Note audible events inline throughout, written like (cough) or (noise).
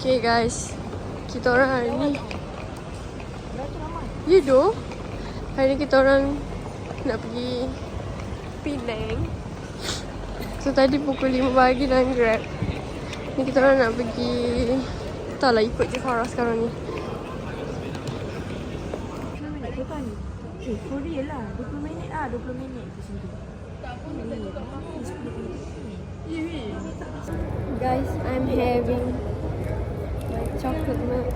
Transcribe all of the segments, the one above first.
Okay guys. Kita orang hari ni You do Hari ni kita orang Nak pergi Penang. So tadi pukul 5 pagi dalam grab. Ni kita orang nak pergi Tak lah ikut je Farah sekarang ni. Eh, Korea lah. 20 minit lah. 20 minit macam tu. Guys, I'm having my chocolate milk.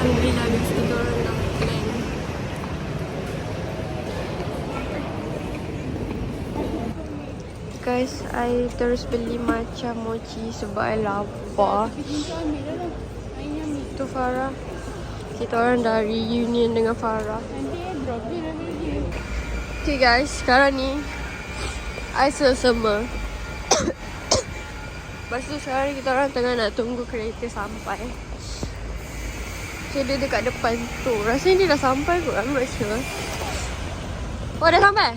Alhamdulillah guys, kita orang dah plan. Guys, I terus beli macam mochi sebab I lapar. Tu Farah. Kita orang dah reunion dengan Farah. Okay guys, sekarang ni I sesama. (coughs) Lepas tu sekarang ni kita orang tengah nak tunggu kereta sampai. So dia dekat depan tu. Rasanya dia dah sampai kot. I'm not sure. Oh dah sampai?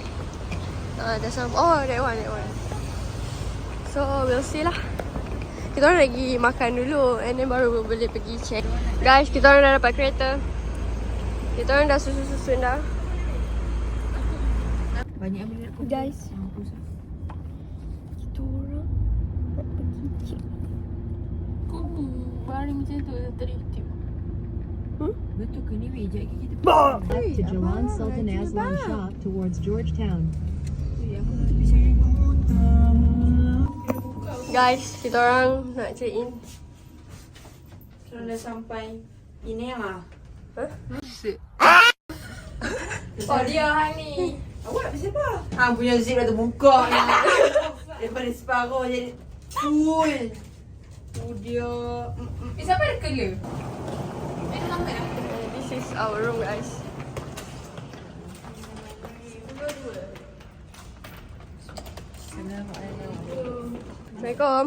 Ah dah sampai. Oh that one, that one. So we'll see lah. Kita orang lagi makan dulu and then baru boleh pergi check. Guys, kita orang dah dapat kereta. Kita orang dah susun-susun dah. Banyak minit aku. Guys, kita orang nak pergi check. Kau baring macam tu tertib. Betul ke ni weh? Kita Left to Jalan Sultan Aslan Shah towards Georgetown. Guys, kita orang nak check in. Kita dah sampai ini lah. (laughs) Oh dia Hani. Awak siapa? Ah punya zip dah terbuka ni. (laughs) Daripada separuh jadi full. Tu dia. Mm, mm. Eh, siapa ada kerja? Eh, lah. This is our room guys. Assalamualaikum.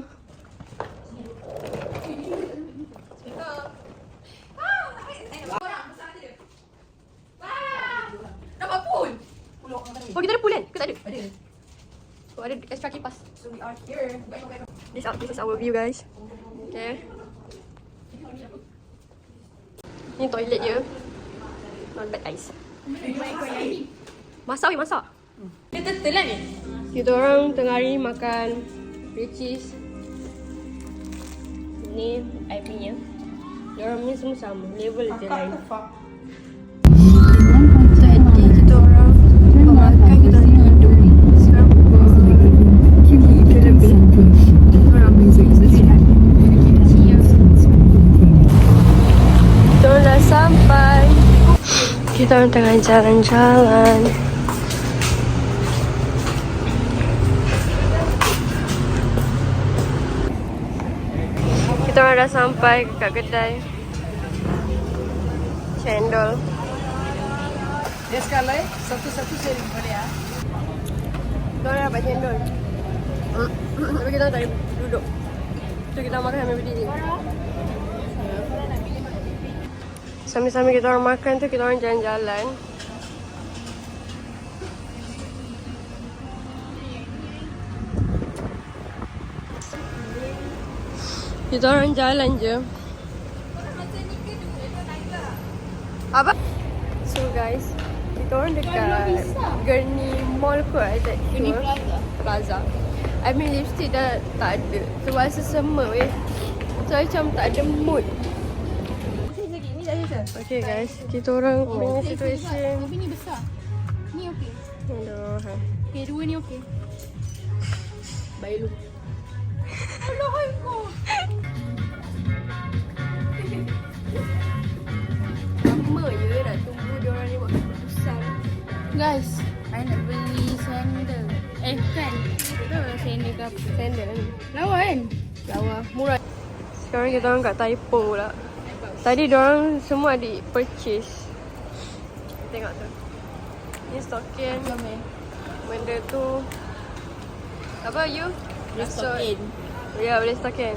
Oh kita ada pool kan? Ke tak ada? Ada. Oh ada extra kipas. So we are here. This out this is our view guys. Okay. Ni toilet dia. Not bad guys. Masak weh masak. Dia turtle lah ni. Kita orang tengah hari makan Richies. Ni I punya. Diorang punya semua sama. Level je lain. Kita orang makan kita Kita orang dah sampai kat kedai. Cendol. Dia sekali satu-satu saya boleh ah. Kita orang dapat cendol. (coughs) Tapi kita tak duduk. So kita makan sambil berdiri. Sambil-sambil kita orang makan tu kita orang jalan-jalan Kita orang jalan je Apa? So guys Kita orang dekat Gurney Mall kot I tak Gurney sure. Plaza. Plaza I mean lipstick dah tak ada So rasa sema weh So macam tak ada mood Okay guys Kita orang punya situation Tapi ni besar. Ni okey. Aduh hai. Okey, dua ni okey. Baik lu Allah hai Guys, I nak beli sandal. Eh, kan. Tahu lah sandal ke apa. Sandal ni Lawa kan? Lawa Murah Sekarang kita orang kat Taipo pula Tadi diorang semua ada purchase Tengok tu Ni stokin. Benda tu. Apa you? Stokin. Ya, boleh stokin.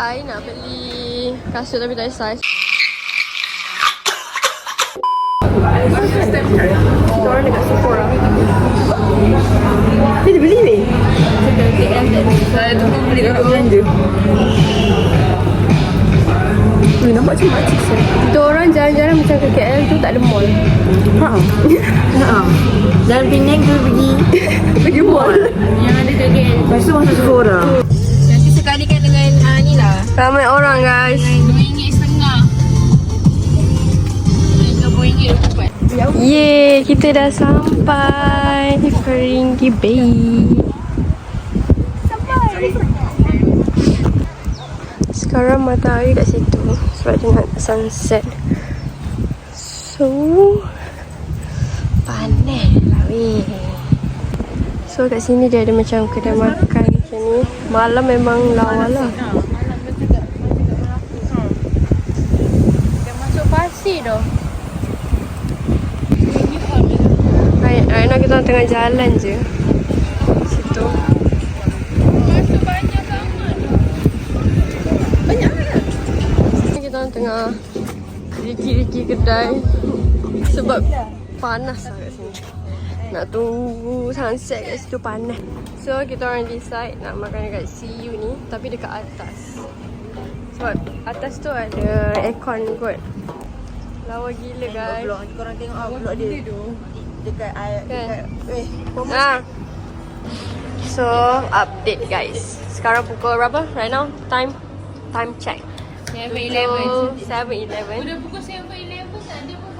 I nak beli kasut tapi tak ada size. Kita orang dekat Sephora. Dia beli ni? Saya tu beli kat belanja. Ui, nampak macam makcik saya. Kita orang jalan-jalan macam ke KL tu tak ada mall. Ha. Ha. Jalan Penang tu pergi (laughs) pergi mall. Yang ada joget. Lepas tu masuk Sephora. Nanti sekali kan dengan ah, ni lah. Ramai orang guys. RM2.5. Yeay, kita dah sampai Feringgi Bay. Sekarang matahari kat situ sebab nak sunset. So, panas lah weh. So kat sini dia ada macam kedai makan macam ni. Malam memang lawa lah. Malam tu juga juga merapu. Dah masuk pasir dah. Right, kita tengah jalan je. Situ. Masuk banyak sangat. Kita orang tengah riki-riki kedai sebab panas lah kat sini. Nak tunggu sunset kat situ panas. So kita orang decide nak makan dekat CU ni tapi dekat atas. Sebab atas tu ada aircon kot. Lawa gila guys. Blok korang tengok ah blok dia. Dekat air Kan? dekat eh Ah. So update guys. Sekarang pukul berapa? Right now time time check. 7-Eleven. 7-Eleven. Udah pukul 7-Eleven tak ada pun.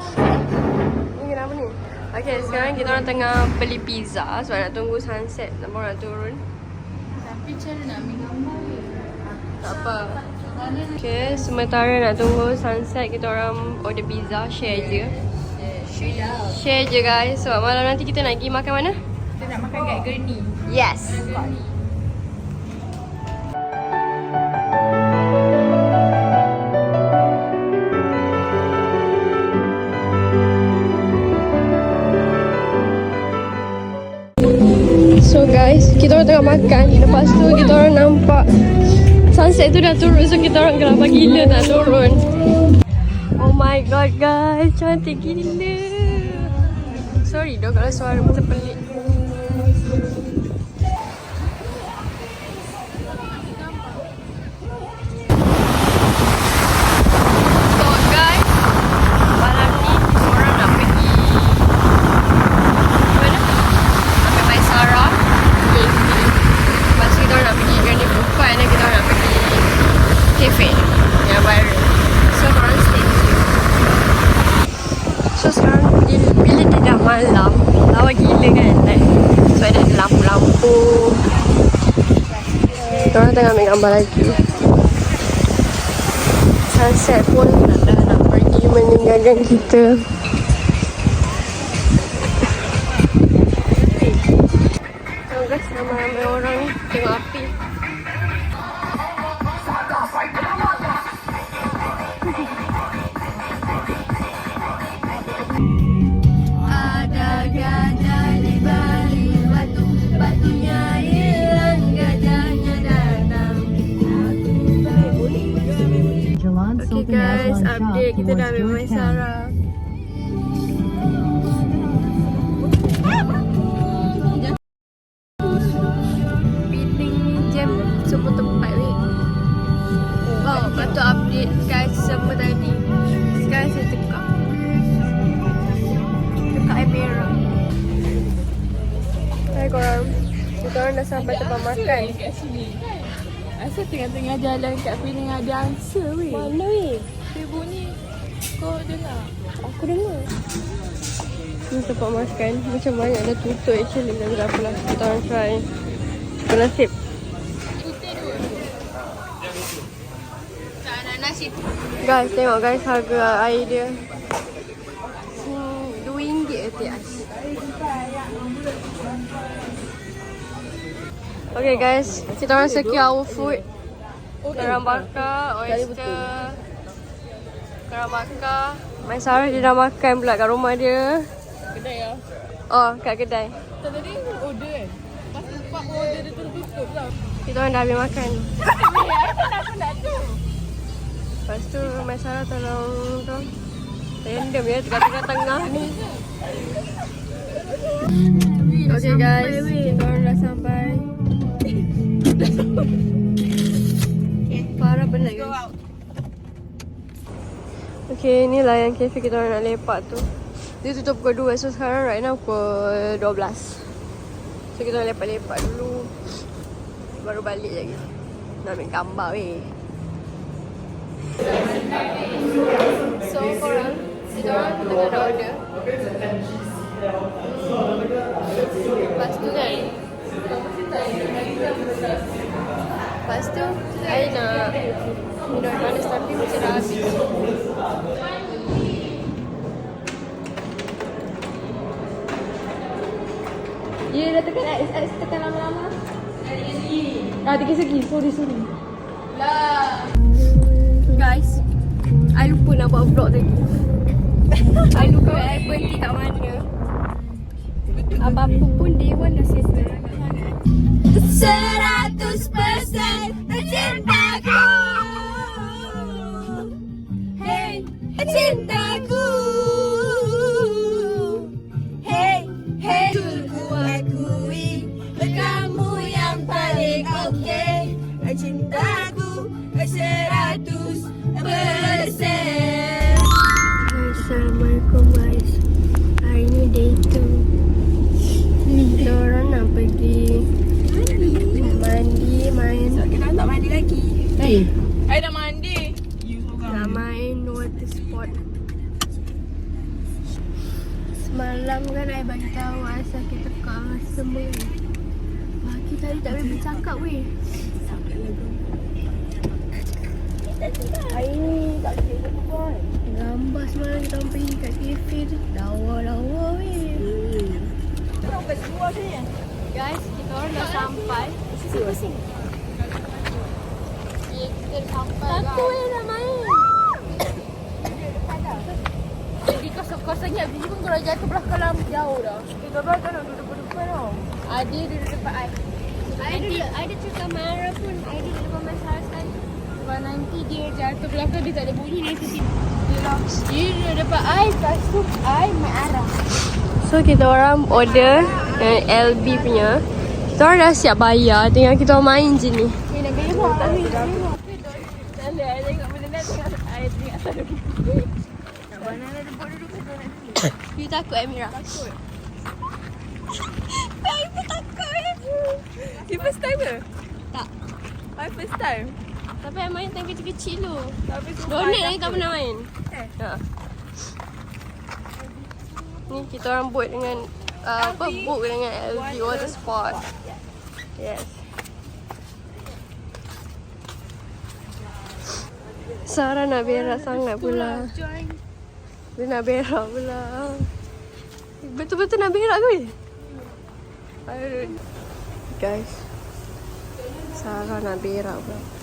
Ni kenapa ni? Okay, sekarang kita orang tengah beli pizza sebab nak tunggu sunset. Nampak nak turun. Tapi cara nak ambil gambar. Tak apa. Okay, sementara nak tunggu sunset, kita orang order pizza, share je. Share je guys. Sebab malam nanti kita nak pergi makan mana? Kita nak makan kat Gurney. Yes. So guys, kita orang tengah makan. Lepas tu kita orang nampak sunset tu dah turun. So kita orang kenapa gila nak turun. Oh my god guys, cantik gila. Dok kalau suara terpelik. So gambar lagi. Sunset pun nak pergi meninggalkan kita. Guys, update kita dah jam semua tempat weh. Oh, lepas tu update guys semua tadi. Sekarang saya tekak. Tekak air merah. Hai korang. Kita orang dah sampai tempat makan. Asal tengah-tengah jalan kat Penang ada answer weh. Mana weh? Dia bunyi. Kau dengar? Aku dengar. Ni tempat makan. Macam banyak dah tutup actually. Tapi tak apalah. Kita orang try. Bernasib. Putih dulu. Tak nak nasi. Guys, tengok guys harga air dia. Okay guys, kita orang secure our food. Kerang bakar, oyster. Kerang bakar. Maisara dia dah makan pula kat rumah dia. Kedai ya. Oh, kat kedai. Tadi order kan. Pas nampak order dia tertutup lah. Kita orang dah habis makan. (laughs) Aku nak tu. Lepas tu Mai Sarah tolong tu. Random ya dekat tengah ni. Okay guys, kita orang dah sampai. Parah benar guys. Okay, inilah yang kafe kita orang nak lepak tu. Dia tutup pukul 2, so sekarang right now pukul 12. So kita orang lepak-lepak dulu. Baru balik lagi. Nak ambil gambar weh. So korang Kita orang tengah nak order Lepas tu kan Lepas tu I nak Minum panas tapi macam dah habis Ya dah tekan X, X tekan lama-lama Ah, tiga segi. Sorry, sorry. Lah. Guys, I lupa nak buat vlog tadi. (laughs) I lupa I berhenti kat mana. Apa-apa pun day one dah settle. Seratus persen cintaku. Hey, Guys, kita orang dah sampai. Sini, sini. Ya, kita dah sampai. Satu main. Jadi kau kau sangat biji pun kalau jatuh belah kalam jauh dah. Kita orang kan nak duduk depan tau. Ada duduk depan I. I ada, ada cakap marah pun. I ada depan masalah sekali. Sebab nanti dia jatuh belakang dia tak ada bunyi nanti dia dia. Dia duduk depan I lepas tu I main arah. So kita orang order yang LB punya. Kita orang dah siap bayar. Tinggal kita orang main je ni. Ni ni. Ni. You takut Amira? Takut. Pun takut. You first time ke? Tak. I first time. Tapi I main time kecil-kecil tu. Tapi sumpah Donate I lagi tak pernah main. Eh. Ha. Ni kita orang book dengan uh, apa book dengan LV Water Sport. Yes. Sarah nak berak sangat pula. Dia nak berak pula. Betul-betul nak berak ke? Guys. Sarah nak berak pula.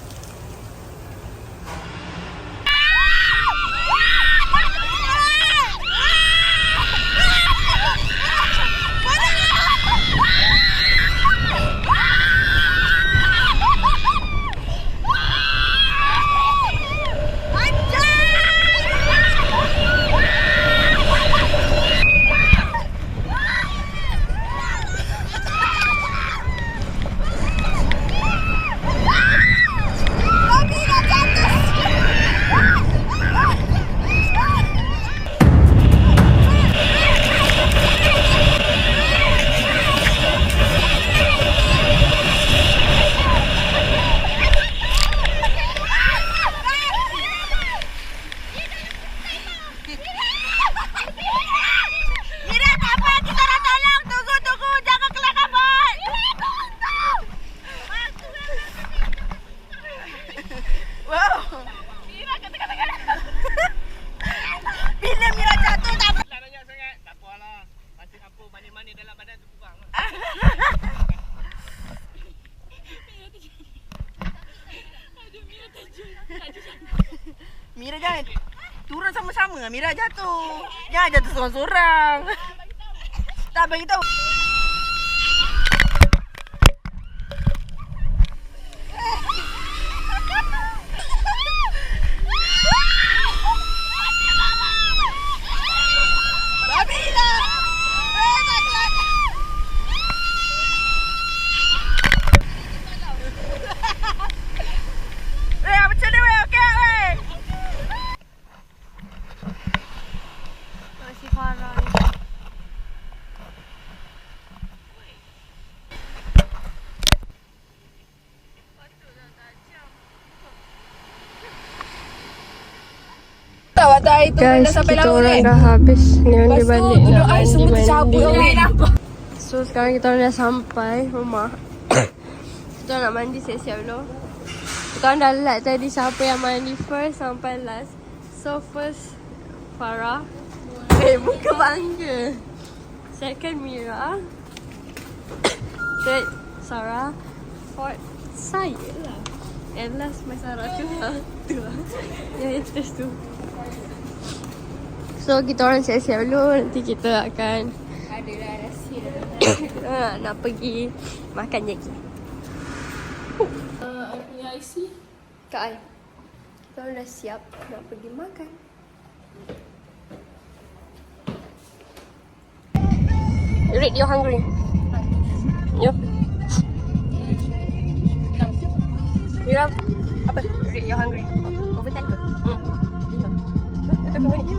Mira jangan turun sama-sama. Mira jatuh. Jangan jatuh seorang-seorang. (laughs) Tak bagi tahu. Hari tu Guys, dah sampai kita orang kan. dah habis ni Lepas tu balik duduk nak air semua tercabut. So sekarang kita orang dah sampai rumah. kita orang nak mandi siap-siap dulu. Kita orang dah lat tadi siapa yang mandi first sampai last. So first Farah. Eh bukan bangga. Second Mira. Third Sarah. Fourth saya lah. And last my Sarah tu lah. Tu lah. Yang atas tu. So kita orang siap-siap dulu. Nanti kita akan Adalah rahsia. kita (coughs) nak, nak pergi makan lagi Uh, I punya IC. Kak Ai Kita orang dah siap nak pergi makan. Read you're hungry? Yo Mira Apa? Read you're hungry? Overtime ke? Hmm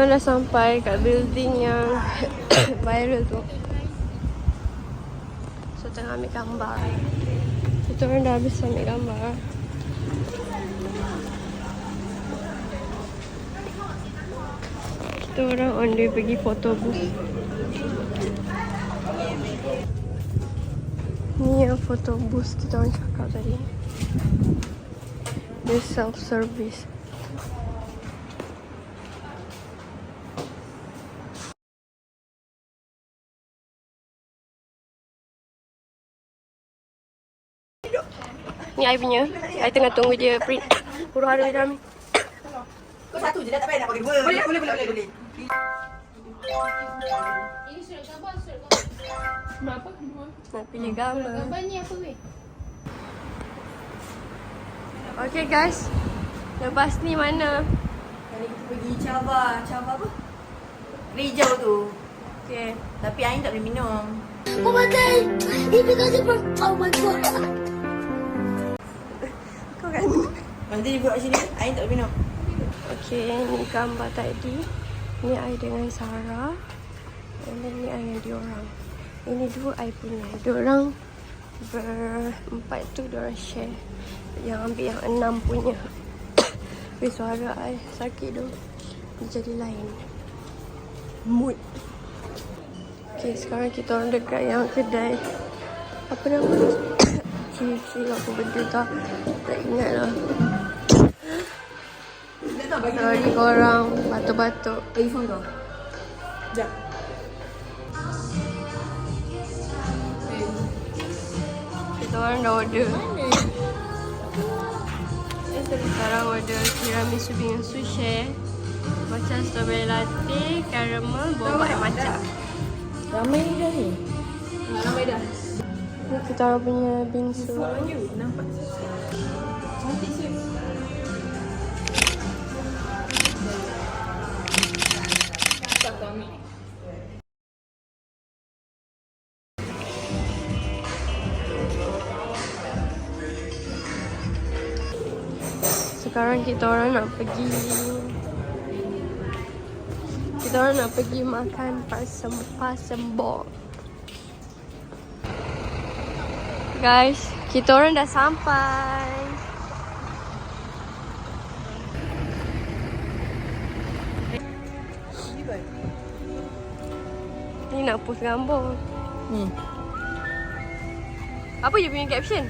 Kita dah sampai kat building yang (coughs) viral tu. So, tengah ambil gambar. Kita orang dah habis ambil gambar. Kita orang on the pergi photo booth. Ni yang photo booth kita orang cakap tadi. This self Ni I punya. I tengah tunggu dia print (coughs) huru hara dia dalam ni. Kau satu je dah tak payah nak pakai dua. Boleh, boleh, boleh, boleh. Ini surat gambar, surat gambar. Kenapa? Nak pilih gambar. Gambar ni apa weh? Okay guys. Lepas ni mana? Kali kita pergi Cava, Cava apa? Rijau tu. Okay. Tapi Ain tak boleh minum. Oh my god! He because it from oh my god! Nanti dia buat sini, Ain tak minum. Okay, ni gambar tadi. Ni I dengan Sarah. And then ni I dengan diorang. Ini dua I punya. Diorang berempat tu diorang share. Yang ambil yang enam punya. (coughs) Tapi suara I sakit tu. Dia jadi lain. Mood. Okay, sekarang kita orang dekat yang kedai. Apa nama? (coughs) Cili-cili apa benda tak. Tak ingat lah. Sorry korang batuk-batuk. Bagi phone kau. Sekejap. Kita orang dah order. Sekarang order tiramisu dengan sushi. Macam strawberry latte, caramel, boba matcha. Ramai ni dah ni. Ramai dah. Ni kita orang punya bingsu. Nampak. Cantik Sekarang kita orang nak pergi Kita orang nak pergi makan pasem pasembok. Guys, kita orang dah sampai Ni nak post gambar. Ni. Apa you punya caption?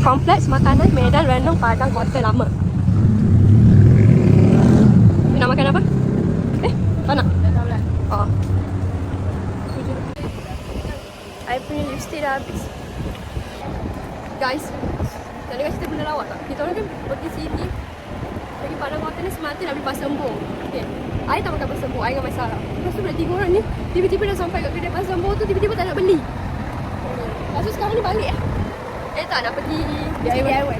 Kompleks makanan Medan Random Padang Kota Lama. You nak makan apa? Eh, tak nak? Oh. I punya lipstick dah habis. Guys, nak dengar cerita benda lawak tak? Kita orang kan pergi sini Pergi Padang Kota ni semata nak beli pasar sembung Okay I tak makan pasar sembung, I dengan masalah Lepas tu tiga orang ni Tiba-tiba dah sampai kat kedai pasar sembung tu Tiba-tiba tak nak beli. Lepas tu sekarang ni balik. Lah Eh tak nak pergi DIY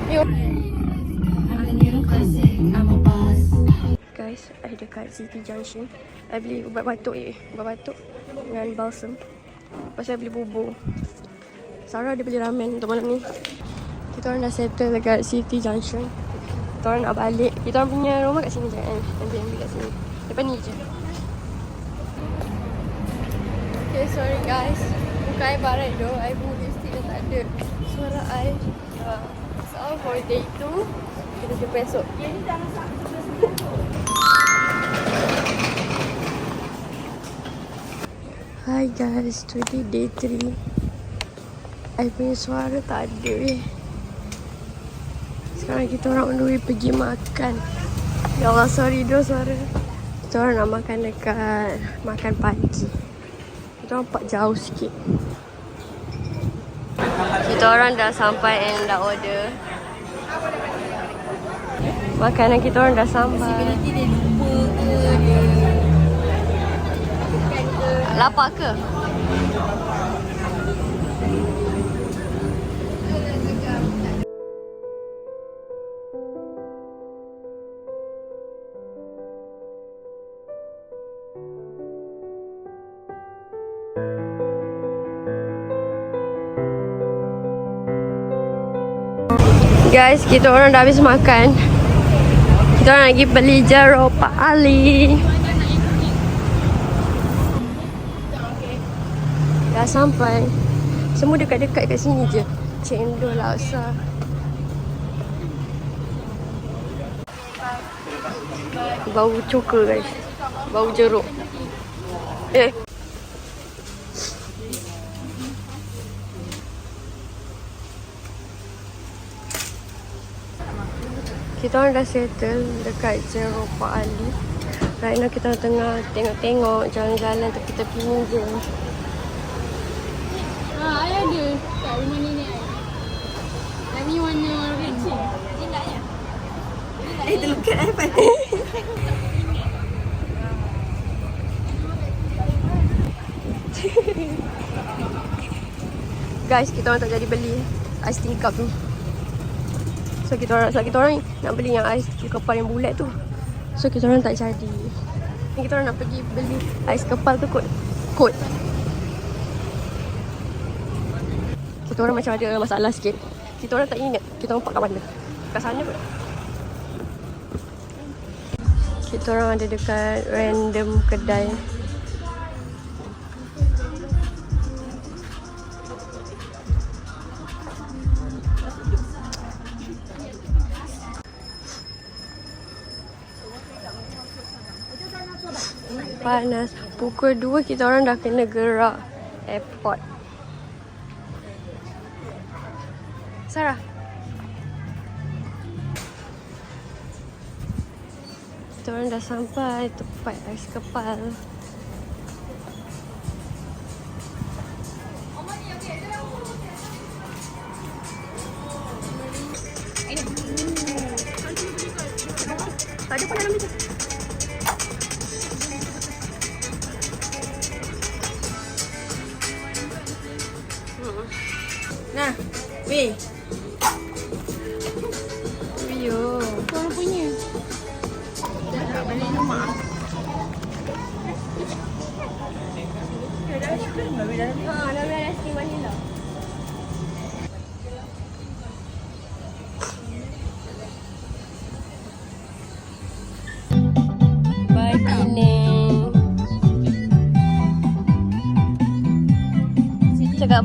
Guys, I dekat City Junction. I beli ubat batuk je Ubat batuk Dengan balsam. Lepas tu I beli bubur. Sarah dia beli ramen untuk malam ni. Kita orang dah settle dekat City Junction. Kita orang nak balik. Kita orang punya rumah kat sini je kan Airbnb kat sini Depan ni je. Okay sorry guys. Muka I barat tu I pun lipstick dah tak ada. Suara I uh, all for day 2 Kita jumpa esok. Hi guys, today day 3 I punya suara tak ada eh. Sekarang kita orang way pergi makan. Ya Allah, sorry doh suara Kita orang nak makan dekat Makan pagi. Kita orang nampak jauh sikit. Kita orang dah sampai and dah order. Makanan kita orang dah sampai dia lupa ke dia Lapar ke? Guys, kita orang dah habis makan. Kita orang lagi beli jeruk Pak Ali. Dah sampai. Semua dekat-dekat kat sini je. Cendol laksa. Bau cuka guys. Bau jeruk. Eh. Kita orang dah settle dekat Zero Pak Ali. Right now kita tengah tengok-tengok jalan-jalan tepi-tepi ni je. I ada kat rumah nenek I. Tapi warna red. Eh, terlukat eh pada (laughs) Guys, kita orang tak jadi beli ais tingkap tu. So kita orang so kita orang nak beli yang ais kepal yang bulat tu. So kita orang tak jadi. Ni kita orang nak pergi beli ais kepal tu kot. Kot. Kita orang macam ada masalah sikit. Kita orang tak ingat kita orang kat mana. Kat sana kot. Kita orang ada dekat random kedai. Panas. Pukul 2 kita orang dah kena gerak airport. Sarah. Kita orang dah sampai tempat ais kepal.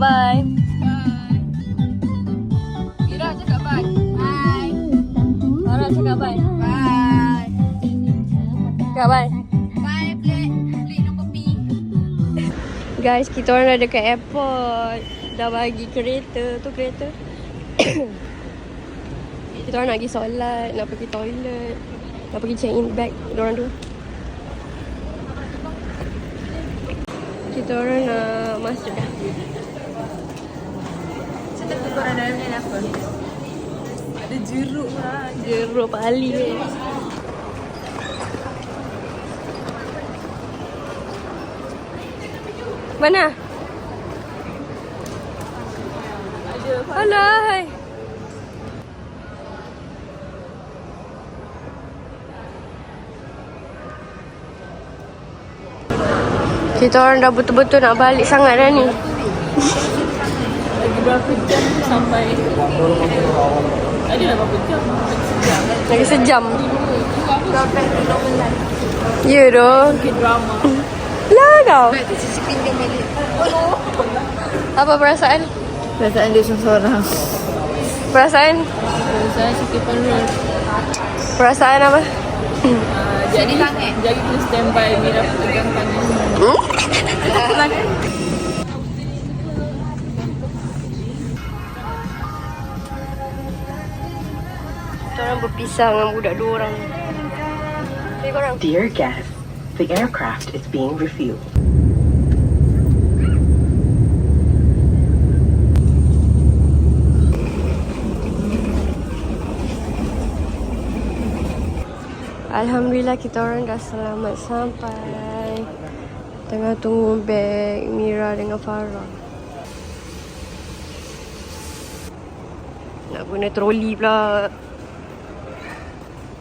Bye. Bye. Ira cakap bye. Bye. Farah cakap bye. Bye. Cakap bye. Bye, kopi. Guys, kita orang dah dekat airport. Dah bagi kereta. Tu kereta. (coughs) kita orang nak pergi solat, nak pergi toilet, nak pergi check in bag. Diorang dua. Kita orang nak masuk dah. Korang dalam ni apa? Ada jeruk lah. Jeruk pali. Mana? Alah. hai. Kita orang dah betul-betul nak balik sangat dah ni. Berapa jam sampai? Ada lah berapa jam? Lagi sejam. Ya doh. Drama. Lah kau. (laughs) Apa perasaan? Perasaan dia seorang-seorang. Perasaan? Saya sikit penuh. Perasaan apa? Jadi sangat. Jadi kita standby Mira pegang tangan. Kita orang berpisah dengan budak dua orang. Ni korang. Dear guests, the aircraft is being refueled. Alhamdulillah kita orang dah selamat sampai. Tengah tunggu beg Mira dengan Farah. Nak guna troli pula.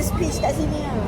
speech kat sini lah.